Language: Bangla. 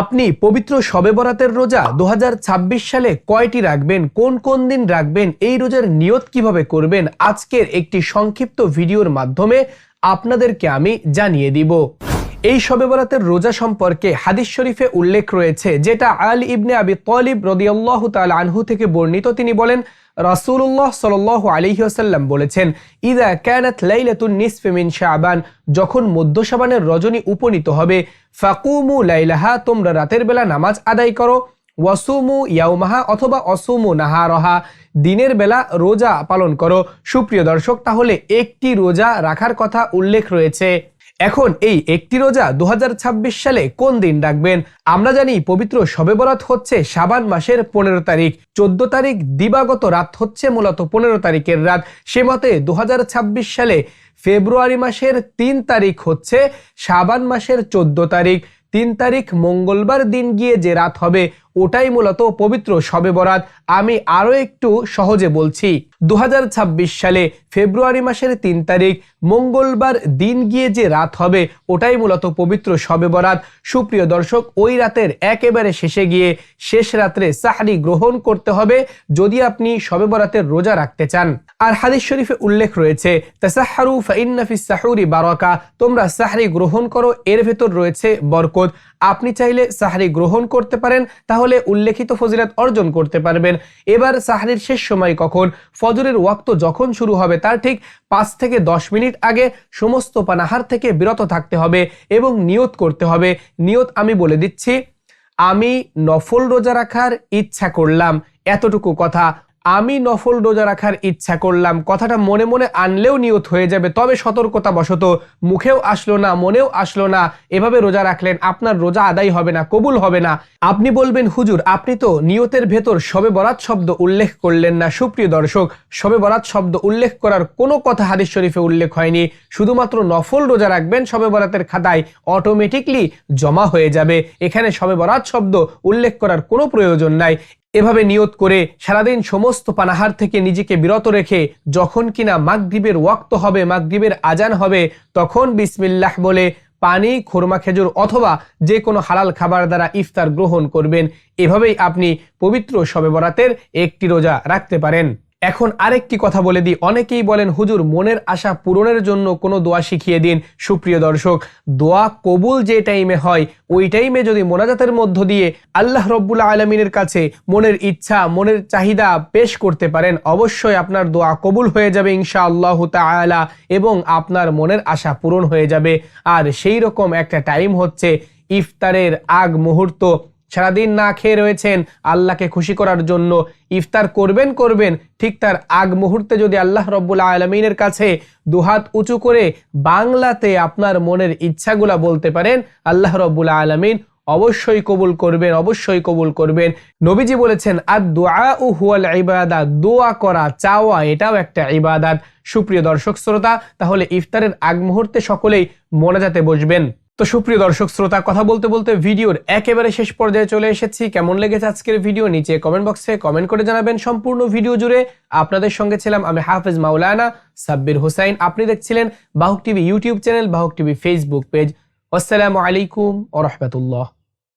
আপনি পবিত্র শবে বরাতের রোজা দু হাজার ছাব্বিশ সালে কয়টি রাখবেন? কোন কোন দিন রাখবেন? এই রোজার নিয়ত কীভাবে করবেন? আজকের একটি সংক্ষিপ্ত ভিডিওর মাধ্যমে আপনাদেরকে আমি জানিয়ে দিব। এই শবে বরাতের রোজা সম্পর্কে হাদিস শরীফে উল্লেখ রয়েছে, যেটা আল ইবনে আবি তলিব রদিয়াল্লাহ তাল আনহু থেকে বর্ণিত। তিনি বলেন, রাসূলুল্লাহ সাল্লাল্লাহু আলাইহি ওয়াসাল্লাম বলেছেন, ইদা কানাত লাইলাতুন নিসফি মিন শাবান যখন মধ্য শাবানের রজনী উপনীত হবে, ফাকুমু লাইলাহা তোমরা রাতের বেলা নামাজ আদায় করো, ওয়াসুমু ইয়াউমাহা অথবা অসুমু নাহারহা দিনের বেলা রোজা পালন করো। সুপ্রিয় দর্শক, তাহলে একটি রোজা রাখার কথা উল্লেখ রয়েছে। এখন এই একটি রোজা দু হাজার ছাব্বিশ সালে কোন দিন রাখবেন? আমরা জানি পবিত্র শবে বরাত হচ্ছে সাবান মাসের পনেরো তারিখ। চোদ্দ তারিখ দিবাগত রাত হচ্ছে মূলত পনেরো তারিখের রাত। সে মতে দু হাজার ছাব্বিশ সালে ফেব্রুয়ারি মাসের তিন তারিখ হচ্ছে সাবান মাসের চোদ্দ তারিখ। তিন তারিখ মঙ্গলবার দিন গিয়ে যে রাত হবে ওটাই মূলত পবিত্র শবে বরাত। আমি আরও একটু সহজে বলছি দু হাজার ছাব্বিশ সালে ফেব্রুয়ারি মাসের তিন তারিখ, মঙ্গলবার দিন গিয়ে যে রাত হবে, ওটাই মূলত পবিত্র শবে বরাত। সুপ্রিয় দর্শক, ওই রাতের একেবারে শেষে গিয়ে শেষ রাত্রে সাহারি গ্রহণ করতে হবে, যদি আপনি শবে বরাতের রোজা রাখতে চান। আর হাদিস শরীফে উল্লেখ রয়েছে তাসাহারু ফাইন্নাফিস সাহুরি বারাকা। তোমরা সাহারি গ্রহণ করো, এর ভেতর রয়েছে বরকত। আপনি চাইলে সাহারি গ্রহণ করতে পারেন, তাহলে উল্লেখিত ফজিলাত অর্জন করতে পারবেন। এবার সাহারির শেষ সময় কখন? ফজরের ওয়াক্ত যখন শুরু হবে, তার ঠিক পাঁচ থেকে দশ মিনিট আগে সমস্ত পানাহার থেকে বিরত থাকতে হবে এবং নিয়ত করতে হবে। নিয়ত আমি বলে দিচ্ছি, আমি নফল রোজা রাখার ইচ্ছা করলাম। এতটুকু কথা। আমি নফল রোজা রাখার ইচ্ছা করলাম। কথাটা মনে মনে আনলেও নিয়ত হয়ে যাবে, তবে সতর্কতা বশত মুখেও আসলো না, মনেও আসলো না। এভাবে রোজা রাখলেন, আপনার রোজা আদায় হবে না, কবুল হবে না। আপনি বলবেন, হুজুর, আপনি তো নিয়তের ভেতর সবে বরাত শব্দ উল্লেখ করলেন না। সুপ্রিয় দর্শক সবে বরাত শব্দ উল্লেখ করার কোনো কথা হাদিস শরীফে উল্লেখ হয়নি। শুধুমাত্র নফল রোজা রাখবেন সবে বরাতের খাতায় অটোমেটিকলি জমা হয়ে যাবে। এখানে সবে বরাত শব্দ উল্লেখ করার কোনো প্রয়োজন নাই। এভাবে নিয়ত করে সারাদিন সমস্ত পানাহার থেকে নিজেকে বিরত রেখে যখন কিনা মাগদ্বীপের ওয়াক্ত হবে মাগদ্বীপের আজান হবে, তখন বিসমিল্লাহ বলে পানি, খোরমা, খেজুর অথবা যে কোনো হালাল খাবার দ্বারা ইফতার গ্রহণ করবেন। এভাবেই আপনি পবিত্র শবে বরাতের একটি রোজা রাখতে পারেন। এখন আরেকটি কথা বলে দিই। অনেকেই বলেন, হুজুর, মনের আশা পূরণের জন্য কোনো দোয়া শিখিয়ে দিন। সুপ্রিয় দর্শক, দোয়া কবুল যে টাইমে হয়, ওই টাইমে যদি মোনাজাতের মধ্য দিয়ে আল্লাহ রব্বুল্লা আলমিনের কাছে মনের ইচ্ছা, মনের চাহিদা পেশ করতে পারেন, অবশ্যই আপনার দোয়া কবুল হয়ে যাবে ইনশা আল্লাহ তালা এবং আপনার মনের আশা পূরণ হয়ে যাবে। আর সেই রকম একটা টাইম হচ্ছে ইফতারের আগ মুহূর্ত। সারাদিন না খেয়ে রয়েছেন আল্লাহকে খুশি করার জন্য। ইফতার করবেন করবেন, ঠিক তার আগ মুহূর্তে যদি আল্লাহ রব্বুল্লা আলমিনের কাছে দুহাত উঁচু করে বাংলাতে আপনার মনের ইচ্ছাগুলা বলতে পারেন, আল্লাহ রব্বুল্লা আলমিন অবশ্যই কবুল করবেন, অবশ্যই কবুল করবেন। নবীজি বলেছেন আর দোয়া ও হুয়াল ইবাদাত দোয়া করা, চাওয়া, এটাও একটা ইবাদাত। সুপ্রিয় দর্শক, শ্রোতা, তাহলে ইফতারের আগ মুহূর্তে সকলেই মোনাজাতে বসবেন। তো সুপ্রিয় দর্শক শ্রোতা, কথা বলতে বলতে ভিডিওর একেবারে শেষ পর্যায়ে চলে এসেছি। কেমন লেগেছে আজকের ভিডিও? নিচে কমেন্ট বক্সে কমেন্ট করে জানাবেন। সম্পূর্ণ ভিডিও জুড়ে আপনাদের সঙ্গে ছিলাম আমি হাফেজ মাওলানা সাব্বির হোসাইন। আপনি দেখছিলেন Bahok TV YouTube channel, Bahok TV Facebook page. আসসালামু আলাইকুম ও রহমতুল্লাহ।